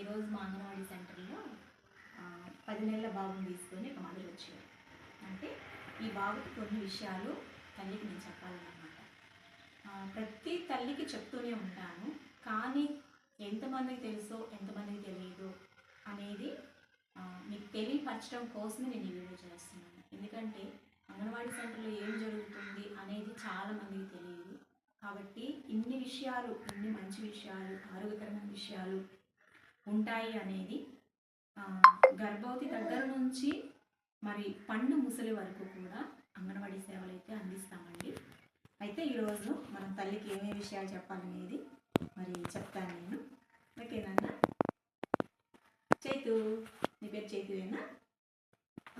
ఈరోజు మా అంగన్వాడీ సెంటర్లో పది నెలల బాబుని తీసుకొని ఒక మదర్ వచ్చారు. అంటే ఈ బాబుకి కొన్ని విషయాలు తల్లికి నేను చెప్పాలన్నమాట. ప్రతి తల్లికి చెప్తూనే ఉంటాను కానీ ఎంతమందికి తెలుసో ఎంతమందికి తెలియదు అనేది మీకు తెలియపరచడం కోసమే నేను ఈ వీడియో చేస్తున్నాను. ఎందుకంటే అంగన్వాడీ సెంటర్లో ఏం జరుగుతుంది అనేది చాలామందికి తెలియదు. కాబట్టి ఇన్ని విషయాలు ఇన్ని మంచి విషయాలు ఆరోగ్యకరమైన విషయాలు ఉంటాయి అనేది గర్భవతి దగ్గర నుంచి మరి పండు ముసలి వరకు కూడా అంగన్వాడీ సేవలు అయితే అందిస్తామండి. అయితే ఈరోజు మనం తల్లికి ఏమేమి విషయాలు చెప్పాలనేది మరి చెప్తాను నేను. ఓకేనన్నా? చైతు నీ పేరు చైతువేనా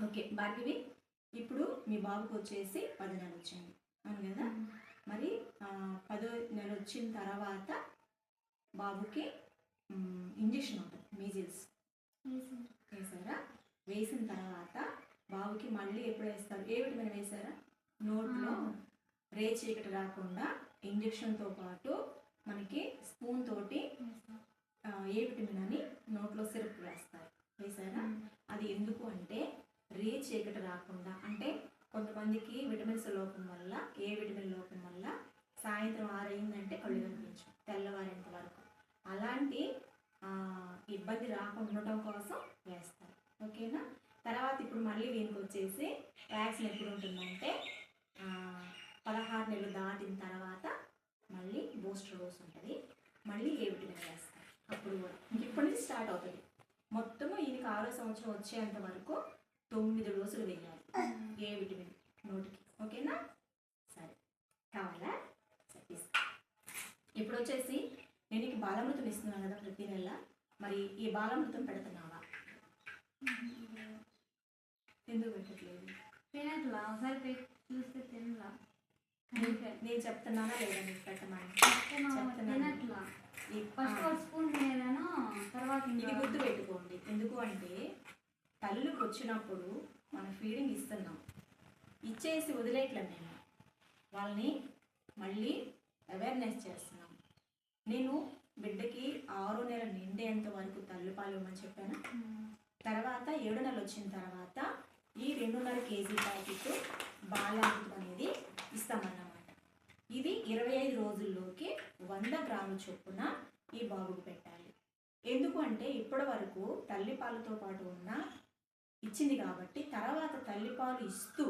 ఓకే భార్గవి ఇప్పుడు మీ బాబుకి వచ్చేసి పది నెలలు వచ్చింది. అవును కదా? మరి పదో నెల వచ్చిన తర్వాత బాబుకి ఇంజెక్షన్ ఉంటుంది మీజిల్స్. వేసారా? వేసిన తర్వాత బాబుకి మళ్ళీ ఎప్పుడు వేస్తారు? ఏ విటమిన్ వేసారా? నోట్లో రే చీకటి రాకుండా ఇంజెక్షన్తో పాటు మనకి స్పూన్ తోటి ఏ విటమిన్ అని నోట్లో సిరప్ వేస్తారు. వేసారా? అది ఎందుకు అంటే రే చీకటి రాకుండా అంటే కొంతమందికి విటమిన్స్ లోపం వల్ల ఏ విటమిన్ లోపం వల్ల సాయంత్రం ఆరైందంటే కళ్ళు కనిపించు తెల్లవారేంత వరకు. అలాంటి ఇబ్బంది రాకుండా ఉండటం కోసం వేస్తారు. ఓకేనా? తర్వాత ఇప్పుడు మళ్ళీ దీనికి వచ్చేసి వ్యాక్సిన్ ఎప్పుడు ఉంటుందంటే పదహారు నెలలు దాటిన తర్వాత మళ్ళీ బూస్టర్ డోస్ ఉంటుంది. మళ్ళీ ఏ విటమిన్ వేస్తారు? అప్పుడు కూడా. ఇంక ఇప్పటి నుంచి స్టార్ట్ అవుతుంది. మొత్తము ఈయనకి ఆరో సంవత్సరం వచ్చేంత వరకు తొమ్మిది డోసులు వేయాలి. A vitamin? నోటికి. ఓకేనా? సరే. కావాలా? సరే ఇప్పుడు వచ్చేసి నేను నీకు బాలామృతం ఇస్తున్నాను కదా ప్రతి నెల. మరి ఈ బాలామృతం పెడుతున్నావా? ఎందుకు పెట్టట్లేదు? తినట్లా? ఒకసారి పెట్టి చూస్తే తినలా నేను చెప్తున్నానా లేదా నీకు పెట్టమని. తినట్లా. ఫస్ట్. ఒక స్పూన్ తినేదాను తర్వాత ఇది గుర్తు పెట్టుకోండి ఎందుకు అంటే తల్లులకు వచ్చినప్పుడు మనం ఫీడింగ్ ఇస్తున్నాం. ఇచ్చేసి వదిలేయట్లేదు నేను వాళ్ళని మళ్ళీ అవేర్నెస్ చేస్తున్నాం. నేను బిడ్డకి ఆరో నెల నిండేంత వరకు తల్లిపాలు ఇవ్వమని చెప్పాను. తర్వాత ఏడు నెలలు వచ్చిన తర్వాత ఈ రెండున్నర కేజీ ప్యాకెట్ బాలామృతం అనేది ఇస్తామన్నమాట. ఇది ఇరవై ఐదు రోజుల్లోకి వంద గ్రాముల చొప్పున ఈ బాబుకు పెట్టాలి. ఎందుకంటే ఇప్పటి వరకు తల్లిపాలతో పాటు ఉన్న ఇచ్చింది కాబట్టి తర్వాత తల్లిపాలు ఇస్తూ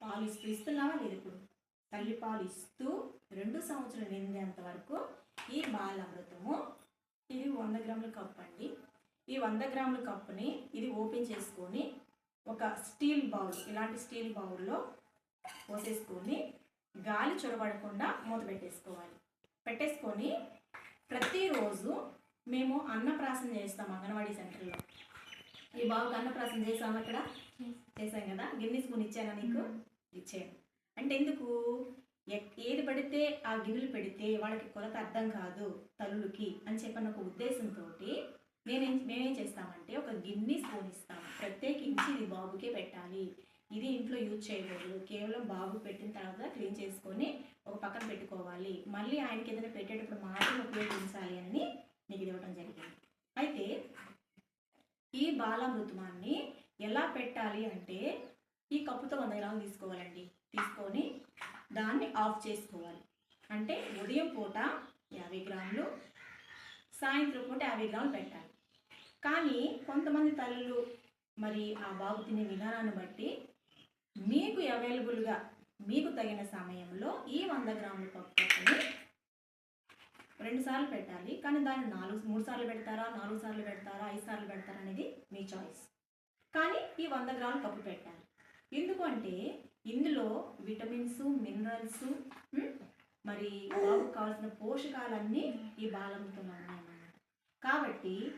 పాలు ఇస్తూ ఇస్తున్నావా? లేదు. ఇప్పుడు తల్లిపాలు ఇస్తూ రెండు సంవత్సరాలు నిండేంత వరకు ఈ బాలామృతము ఇది వంద గ్రాముల కప్పు అండి. ఈ వంద గ్రాముల కప్పుని ఇది ఓపెన్ చేసుకొని ఒక స్టీల్ బౌల్ ఇలాంటి స్టీల్ బౌల్లో పోసేసుకొని గాలి చొరబడకుండా మూత పెట్టేసుకోవాలి. పెట్టేసుకొని ప్రతిరోజు మేము అన్నప్రాసన చేస్తాం అంగన్వాడీ సెంటర్లో. ఈ బాబుకి అన్నప్రాసన చేసాం అక్కడ? చేశాం కదా? గిన్నె స్పూన్ ఇచ్చానా నీకు? ఇచ్చాను అంటే ఎందుకు? ఏది పడితే ఆ గిన్నెలు పెడితే వాళ్ళకి కొలత అర్థం కాదు తల్లులకి అని చెప్పిన ఒక ఉద్దేశంతో నేనేం మేమేం చేస్తామంటే ఒక గిన్నె స్పూన్ ఇస్తాము ప్రత్యేకించి ఇది బాబుకే పెట్టాలి. ఇది ఇంట్లో యూజ్ చేయకూడదు. కేవలం బాబు పెట్టిన తర్వాత క్లీన్ చేసుకొని ఒక పక్కన పెట్టుకోవాలి. మళ్ళీ ఆయనకి ఏదైనా పెట్టేటప్పుడు మాత్రం ఉపయోగించాలి అని నీకు ఇవ్వడం జరిగింది. అయితే ఈ బాలామృతమాన్ని ఎలా పెట్టాలి అంటే ఈ కప్పుతో వంద గ్రాములు తీసుకోవాలండి? తీసుకొని దాన్ని ఆఫ్ చేసుకోవాలి. అంటే ఉదయం పూట యాభై గ్రాములు సాయంత్రం పూట యాభై గ్రాములు పెట్టాలి. కానీ కొంతమంది తల్లులు మరి ఆ బాబు తినే విధానాన్ని బట్టి మీకు అవైలబుల్గా మీకు తగిన సమయంలో ఈ వంద గ్రాముల పప్పుని రెండు సార్లు పెట్టాలి. కానీ దాన్ని నాలుగు మూడు సార్లు పెడతారా నాలుగు సార్లు పెడతారా ఐదు సార్లు పెడతారా అనేది మీ చాయిస్. కానీ ఈ వంద గ్రాములు పప్పు పెట్టాలి. ఎందుకంటే ఇందులో విటమిన్స్ మినరల్స్ మరి బాబుకు కావాల్సిన పోషకాలన్నీ ఈ బాలంతో ఉన్నాయన్నమాట కాబట్టి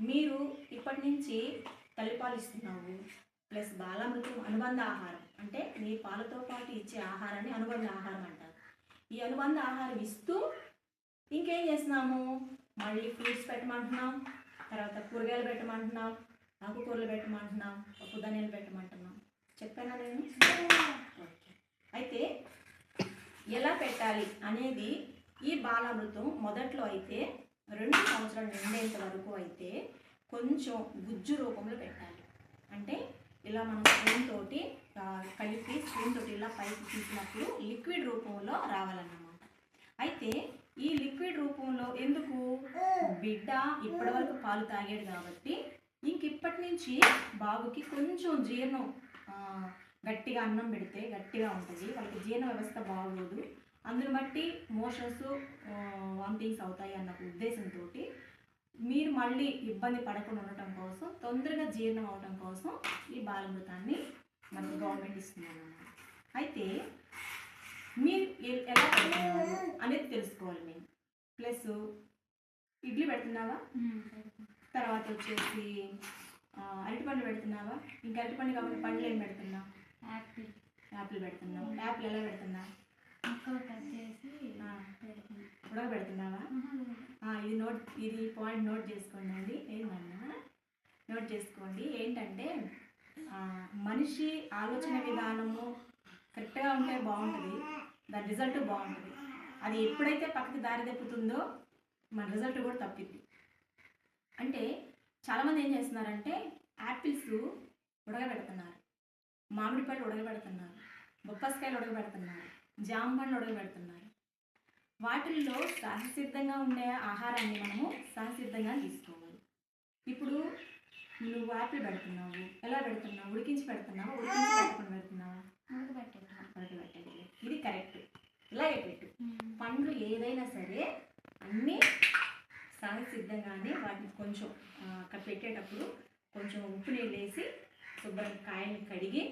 మీరు ఇప్పటి నుంచి తల్లిపాలు ఇస్తున్నావు ప్లస్ బాలామృతం అనుబంధ ఆహారం. అంటే మీ పాలతో పాటు ఇచ్చే ఆహారాన్ని అనుబంధ ఆహారం అంటారు. ఈ అనుబంధ ఆహారం ఇస్తూ ఇంకేం చేస్తున్నాము? మళ్ళీ ఫ్రూట్స్ పెట్టమంటున్నాం. తర్వాత కూరగాయలు పెట్టమంటున్నాం. ఆకుకూరలు పెట్టమంటున్నాం. పప్పు ధాన్యాలు పెట్టమంటున్నాం. చెప్పానా నేను? ఓకే. అయితే ఎలా పెట్టాలి అనేది ఈ బాలామృతం మొదట్లో అయితే రెండు సంవత్సరాలు నిండేంత వరకు అయితే కొంచెం గుజ్జు రూపంలో పెట్టాలి. అంటే ఇలా మనం స్పూన్ తోటి కలిపి స్పూన్ తోటి ఇలా పైకి తీసినప్పుడు లిక్విడ్ రూపంలో రావాలన్నమాట. అయితే ఈ లిక్విడ్ రూపంలో ఎందుకు? బిడ్డ ఇప్పటివరకు పాలు తాగాడు కాబట్టి ఇంక ఇప్పటి నుంచి బాబుకి కొంచెం జీర్ణం గట్టిగా అన్నం పెడితే గట్టిగా ఉంటుంది. వాళ్ళకి జీర్ణ వ్యవస్థ బాగోదు. అందుని బట్టి మోషన్స్ వామిటింగ్స్ అవుతాయి అన్న ఉద్దేశంతో మీరు మళ్ళీ ఇబ్బంది పడకుండా ఉండటం కోసం తొందరగా జీర్ణం అవటం కోసం ఈ బాలమృతాన్ని మనకు గవర్నమెంట్ ఇస్తుంది అన్నమాట. అయితే మీరు ఎలా అనేది తెలుసుకోవాలి మేము. ప్లస్ ఇడ్లీ పెడుతున్నావా. తర్వాత వచ్చేసి అరటిపండు పెడుతున్నావా? ఇంకా అరటిపండు కాబట్టి పండ్లు ఏం పెడుతున్నావు యాపిల్. యాపిల్ పెడుతున్నావు యాపిల్ ఎలా పెడుతున్నావు ముక్కలు కట్ చేసి పెడుతున్నావా? ఇది నోట్ ఇది పాయింట్ నోట్ చేసుకోండి అండి. ఏంటన్నా నోట్ చేసుకోండి. ఏంటంటే మనిషి ఆలోచన విధానము కరెక్ట్గా ఉంటే బాగుంటుంది. దాని రిజల్ట్ బాగుంటుంది. అది ఎప్పుడైతే పక్కకి దారి తప్పుతుందో మన రిజల్ట్ కూడా తప్పిద్ది. అంటే చాలామంది ఏం చేస్తున్నారంటే యాపిల్స్ ఉడకబెడుతున్నారు. మామిడి పళ్ళు ఉడకబెడుతున్నారు. బొప్పస్కాయలు ఉడకబెడుతున్నారు. జామ పండ్లు ఉడకబెడుతున్నారు. వాటిల్లో సహసిద్ధంగా ఉండే ఆహారాన్ని మనము సహసిద్ధంగా తీసుకోవాలి. ఇప్పుడు నువ్వు యాపిల్ పెడుతున్నావు. ఎలా పెడుతున్నావు? ఉడికించి పెడుతున్నావా? ఉడికించి పెట్టకుండా పెడుతున్నావా? ఉడకబెట్టేది. ఇది కరెక్ట్. ఇలాగే పెట్టు. పండ్లు ఏదైనా సరే అన్నీ సహసిద్ధంగానే వాటిని కొంచెం అక్కడ పెట్టేటప్పుడు కొంచెం ఉప్పు నీళ్ళు వేసి శుభ్రంగా కాయని కడిగి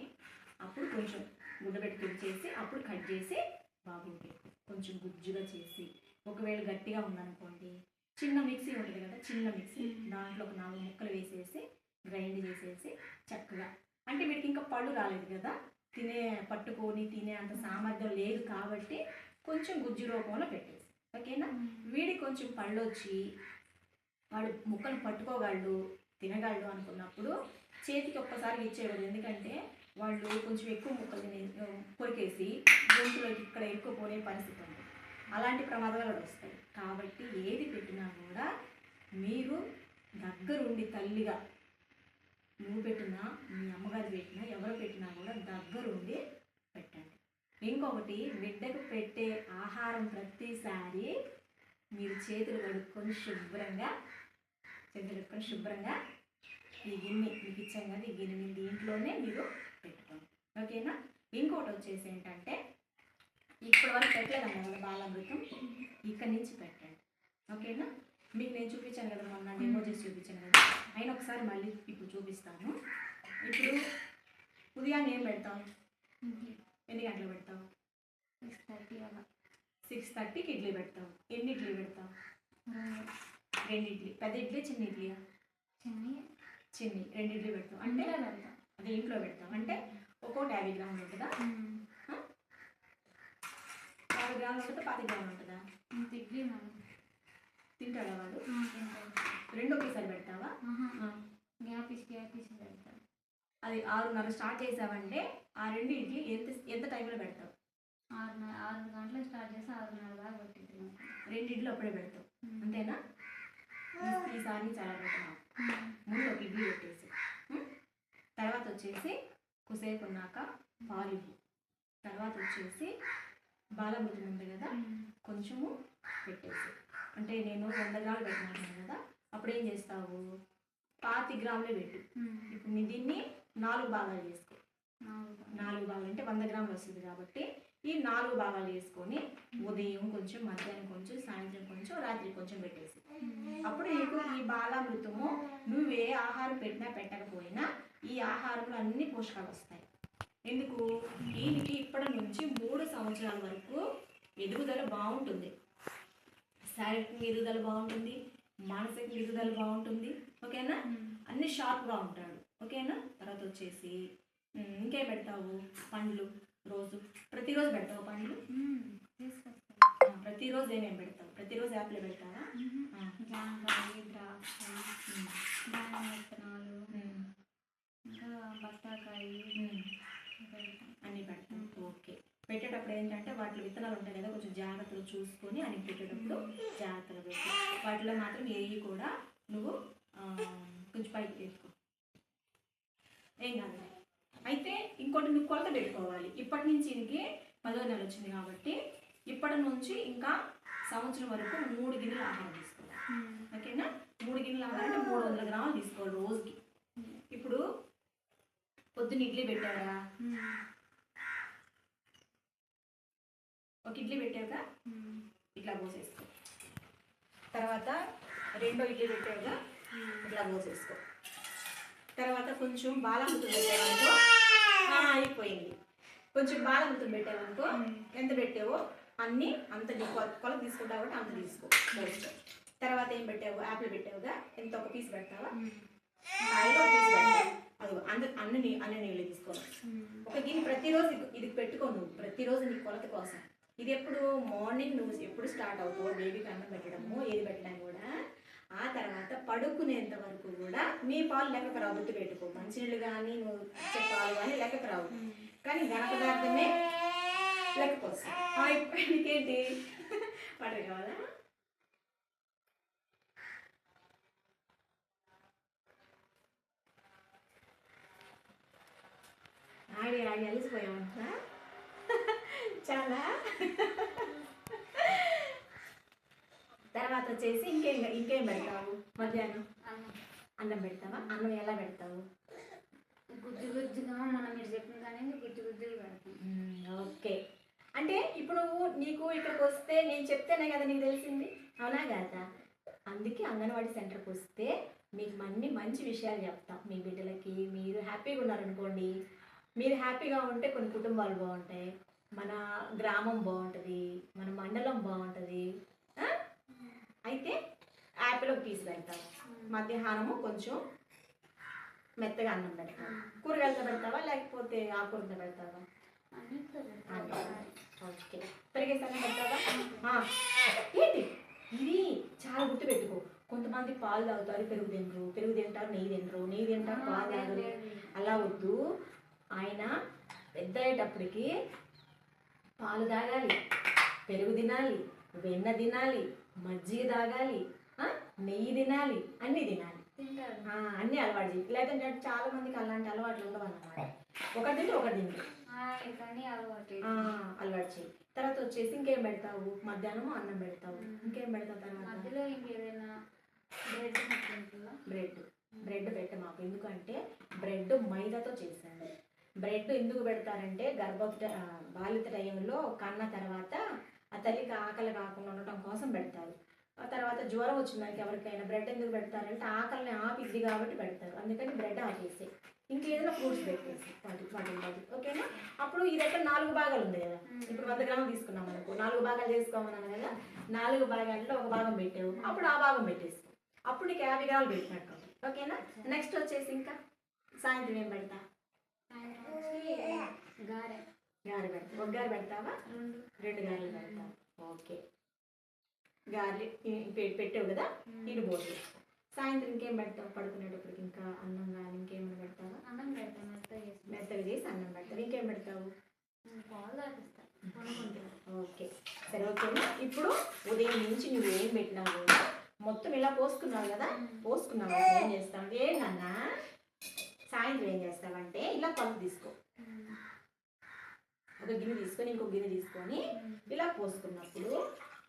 అప్పుడు కొంచెం గుడ్డబెట్టి తుడిచేసి అప్పుడు కట్ చేసి బాగుంది. కొంచెం గుజ్జుగా చేసి. ఒకవేళ గట్టిగా ఉందనుకోండి చిన్న మిక్సీ ఉంటుంది కదా చిన్న మిక్సీ దాంట్లో ఒక నాలుగు ముక్కలు వేసేసి గ్రైండ్ చేసేసి చక్కగా. అంటే వీటికి ఇంకా పళ్ళు రాలేదు కదా తినే పట్టుకొని తినే అంత సామర్థ్యం లేదు కాబట్టి కొంచెం గుజ్జు రూపంలో పెట్టేసి ఓకేనా వీడికి కొంచెం పళ్ళు వచ్చి వాడు ముక్కలు పట్టుకోగలడు తినగలడు అనుకున్నప్పుడు చేతికి ఒక్కసారి ఇచ్చేవాడు. ఎందుకంటే వాళ్ళు కొంచెం ఎక్కువ ముక్కలు తినే కొరికేసి గొంతులోకి ఇక్కడ ఎక్కువ పోనే పరిస్థితి ఉంది. అలాంటి ప్రమాదాలు వస్తాయి. కాబట్టి ఏది పెట్టినా కూడా మీరు దగ్గరుండి తల్లిగా నువ్వు పెట్టినా మీ అమ్మగారు పెట్టినా ఎవరు పెట్టినా కూడా దగ్గరుండి పెట్టండి. ఇంకొకటి బిడ్డకు పెట్టే ఆహారం ప్రతిసారి మీరు చేతులు కడుక్కొని శుభ్రంగా చేతులు కడుక్కొని శుభ్రంగా ఈ గిన్నె మీకు ఇచ్చాం కదా ఈ గిన్నె దీంట్లోనే మీరు పెట్టుకోండి. ఓకేనా? ఇంకోటి వచ్చేసి ఏంటంటే ఇప్పటి వరకు పెట్టలేదన్న కదా బాలామృతం? ఇక్కడి నుంచి పెట్టండి. ఓకేనా? మీకు నేను చూపించాను కదా మొన్న డెమో చేసి చూపించాను కదా. అయినా ఒకసారి మళ్ళీ ఇప్పుడు చూపిస్తాను. ఇప్పుడు ఉదయాన్నే ఏం పెడతాం? ఎన్ని గంటలు పెడతావు? సిక్స్ థర్టీ అలా. సిక్స్ థర్టీకి ఇడ్లీ పెడతావు. ఎన్ని ఇడ్లీ పెడతావు? రెండు. ఇడ్లీ. పెద్ద ఇడ్లీ చిన్న ఇడ్లీయా? చిన్ని. చిన్ని. రెండు ఇడ్లీ పెడతావు. అంటే అది ఇంట్లో పెడతాం అంటే ఒక్కోటి యాభై గ్రాములు ఉంటుందా? యాభై గ్రాములు ఉంటుందా? పది గ్రాములు ఉంటుందా? ఇడ్లీ తింటాడా వాడు? తింటాం. రెండు ఒకేసారి పెడతావా ఆహా, ఆ. గ్యాప్ ఇచ్చి గ్యాప్ ఇచ్చి పెడతాం అది ఆరున్నర స్టార్ట్ చేసావంటే ఆ రెండు ఇడ్లీ ఎంత ఎంత టైంలో పెడతావు ఆరున్నర ఆరు గంటలకు స్టార్ట్ చేసి ఆరున్నర దాకా పట్టింది మాకు. రెండు ఇడ్లీ అప్పుడే పెడతావు. అంతేనా ఈసారి చాలా పెడతావు ఉమ్. ముందు ఒక ఇడ్లీ పెట్టేసి? తర్వాత వచ్చేసి కుసేపు ఉన్నాక పాలు తర్వాత వచ్చేసి బాలమృతం ఉంది కదా. కొంచెము పెట్టేసి అంటే నేను వంద గ్రాములు పెట్టినాను కదా అప్పుడు ఏం చేస్తావు పాతి గ్రాములే పెట్టు. ఇప్పుడు నీ దీన్ని నాలుగు భాగాలు చేసుకో నాలుగు భాగాలు. అంటే వంద గ్రాములు వస్తుంది కాబట్టి ఈ నాలుగు భాగాలు చేసుకొని ఉదయం కొంచెం మధ్యాహ్నం కొంచెం సాయంత్రం కొంచెం రాత్రి కొంచెం పెట్టేసి. అప్పుడు నీకు ఈ బాలామృతము నువ్వు ఏ ఆహారం పెట్టినా పెట్టకపోయినా ఈ ఆహారంలో అన్ని పోషకాలు వస్తాయి. ఎందుకు? దీనికి ఇప్పటి నుంచి మూడు సంవత్సరాల వరకు ఎదుగుదల బాగుంటుంది. శారీరక ఎదుగుదల బాగుంటుంది మానసిక ఎదుగుదల బాగుంటుంది. ఓకేనా. అన్ని షార్ప్గా ఉంటాడు. ఓకేనా? తర్వాత వచ్చేసి ఇంకేం పెడతావు? పండ్లు రోజు. ప్రతిరోజు పెడతావు పండ్లు? ప్రతిరోజు ఏమేమి పెడతావు? ప్రతిరోజు యాప్లే పెడతావా? ద్రాక్ష విత్తనాలు ఇంకా బత్తాకాయ ఉమ్, పెడతాం. అన్నీ పెడతాం. ఓకే. పెట్టేటప్పుడు ఏంటంటే వాటిలో విత్తనాలు ఉంటాయి కదా కొంచెం జాగ్రత్తగా చూసుకొని అని పెట్టేటప్పుడు జాగ్రత్తగా పెట్టి వాటిలో మాత్రం ఏవి కూడా నువ్వు పెట్టుకోవాలి. ఇప్పటి నుంచి దీనికి పదో నెల వచ్చింది కాబట్టి ఇప్పటి నుంచి ఇంకా సంవత్సరం వరకు మూడు గిన్నెల ఆహారం తీసుకోవాలి. ఓకేనా? మూడు గిన్నెల ఆహారం అంటే మూడు వందల గ్రాములు తీసుకోవాలి రోజుకి. ఇప్పుడు పొద్దున్న ఇడ్లీ పెట్టారా? ఒక ఇడ్లీ పెట్టాక ఇట్లా పోసేసుకో. తర్వాత రెండో ఇడ్లీ పెట్టాక ఇట్లా పోసేసుకో. తర్వాత కొంచెం బాలమృతం పెట్టావనుకో. అయిపోయింది. కొంచెం బాలమృతం పెట్టావనుకో ఎంత పెట్టావో అన్నీ అంత నీ కొ- కొలత తీసుకుంటావు కాబట్టి అంత తీసుకో. తర్వాత ఏం పెట్టావు? యాపిల్ పెట్టావుగా ఎంత ఒక పీస్ పెడతావా కాయలో ఒక పీస్ పెడతావు అది అంద అన్ని అన్ని నీళ్ళు తీసుకోవాలి ఒక గిన్నె ప్రతిరోజు ఇది- పెట్టుకో నువ్వు. ప్రతిరోజు నీ కొలత కోసం. ఇది ఎప్పుడు మార్నింగ్ నువ్వు ఎప్పుడు స్టార్ట్ అవుతావు బేబీకి అన్నం పెట్టడము ఏది పెట్టడం కూడా ఆ తర్వాత పడుకునేంత వరకు కూడా నీ పాలు లెక్కకు రావు గుర్తు పెట్టుకో. మంచినీళ్ళు కానీ నువ్వు పాలు కానీ లెక్కకు రావు. కానీ ఘన పదార్థమే లెక్కకు నీకేంటి వాటర్ కావాలా? ఆడి ఆడి అలిసిపోయామంట చాలా? తర్వాత వచ్చేసి ఇంకేం ఇంకేం పెడతావు మధ్యాహ్నం? అన్నం. పెడతావా? అన్నం ఎలా పెడతావు? గుజ్జు గుజ్జుగా మనం మీరు చెప్పిన కానీ గుజ్జు గుజ్జులు పెడతాం. ఓకే. అంటే ఇప్పుడు నీకు ఇక్కడికి వస్తే నేను చెప్తేనే కదా నీకు తెలిసింది? అవునా కదా అందుకే అంగన్వాడీ సెంటర్కి వస్తే మీకు అన్ని మంచి విషయాలు చెప్తాం. మీ బిడ్డలకి మీరు హ్యాపీగా ఉన్నారనుకోండి మీరు హ్యాపీగా ఉంటే కొన్ని కుటుంబాలు బాగుంటాయి. మన గ్రామం బాగుంటుంది మన మండలం బాగుంటుంది? అయితే యాపిల్ ఒక పీస్ పెడతాం. మధ్యాహ్నము కొంచెం మెత్తగా అన్నం పెడతాం. కూరగాయలతో పెడతావా? లేకపోతే ఆకుకూరతో పెడతావా? ఓకే. పెరిగేసి అన్నం పెడతావా? ఏంటి? ఇది చాలా గుర్తు పెట్టుకో కొంతమంది పాలు తాగుతారు పెరుగు తినరు. పెరుగు తింటారు నెయ్యి తినరు. నెయ్యి తింటారు పాలు తాగరు. అలా వద్దు. ఆయన పెద్ద అయ్యేటప్పటికి పాలు తాగాలి. పెరుగు తినాలి. వెన్న తినాలి. మజ్జిగ తాగాలి నెయ్యి తినాలి అన్నీ తినాలి. అన్నీ అలవాటు చేయి. లేదంటే చాలా మందికి అలాంటి అలవాట్లు ఉండవు అన్నమాట ఒకటి తింటే ఒకటి తింటే. అలవాటు. చేయి. తర్వాత వచ్చేసి ఇంకేం పెడతావు? మధ్యాహ్నం అన్నం పెడతావు. ఇంకేం పెడతావు తర్వాత? Bread bread. బ్రెడ్ పెట్ట మాకు ఎందుకంటే బ్రెడ్ మైదాతో చేశాను బ్రెడ్ ఎందుకు పెడతారంటే గర్భవతి ఆ, బాలిత టైంలో కన్న తర్వాత ఆ తల్లికి ఆకలి కాకుండా ఉండటం కోసం పెడతారు. ఆ తర్వాత జ్వరం వచ్చిన దానికి ఎవరికైనా బ్రెడ్ ఎందుకు పెడతారంటే ఆకలిని ఆపిద్ది కాబట్టి పెడతారు. అందుకని బ్రెడ్ ఆపేసి ఇంకేదైనా ఫ్రూట్స్ పెట్టేసి వాటి వాటి వాటి. ఓకేనా? అప్పుడు ఇది ఎక్కడ నాలుగు భాగాలు ఉంది కదా. ఇప్పుడు వంద గ్రాములు తీసుకున్నాం అనుకో. నాలుగు భాగాలు చేసుకోమన్నాను కదా. నాలుగు భాగాల్లో ఒక భాగం పెట్టావు. అప్పుడు ఆ భాగం పెట్టేసుకో. అప్పుడు నీకు యాభై గ్రాములు పెట్టినట్టు. ఓకేనా? నెక్స్ట్ వచ్చేసి ఇంకా సాయంత్రం ఏం పెడతా? గారె. గారె పెడతా. ఒక గారె పెడతావా? రెండు. గారెలు పెడతా. ఓకే. గారెలు పెట్టావు కదా? ఇటు పోతే సాయంత్రం ఇంకేం పెడతావు? పడుకునేటప్పటికి ఇంకా అన్నం కానీ ఇంకేమైనా పెడతావా? అన్నం పెడతాం మెత్తగా చేసి అన్నం పెడతావు. ఇంకేం పెడతావు? ఓకే. సరే ఓకేనా? ఇప్పుడు ఉదయం నుంచి నువ్వు ఏం పెట్టినా కూడా మొత్తం ఇలా పోసుకున్నావు కదా? పోసుకున్నావు? ఏం చేస్తావు? ఏంటన్నా సాయంత్రం ఏం చేస్తావంటే ఇలా కొలత తీసుకో. ఒక గిన్నె తీసుకొని ఇంకో గిన్నె తీసుకొని ఇలా పోసుకున్నప్పుడు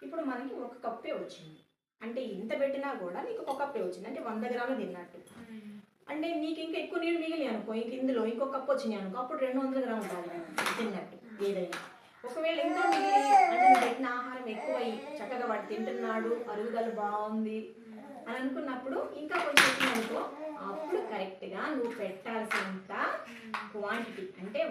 ఇప్పుడు మనకి ఒక కప్పే వచ్చింది. అంటే ఇంత పెట్టినా కూడా నీకు ఒక కప్పే వచ్చింది. అంటే వంద గ్రాములు తిన్నట్టు. అంటే నీకు ఇంకా ఎక్కువ నీళ్ళు మిగిలి అనుకో ఇంక ఇందులో ఇంకో కప్పు వచ్చినాయి అనుకో అప్పుడు రెండు వందల గ్రాములు తాగాలి తిన్నట్టు ఏదైనా. ఒకవేళ ఇంకా మిగిలి అంటే నువ్వు పెట్టిన ఆహారం ఎక్కువై చక్కగా వాడు తింటున్నాడు అరుగుదల బాగుంది అని అనుకున్నప్పుడు ఇంకా కొంచెం అనుకో అప్పుడు కరెక్ట్గా నువ్వు పెట్టాల్సినంత క్వాంటిటీ అంటే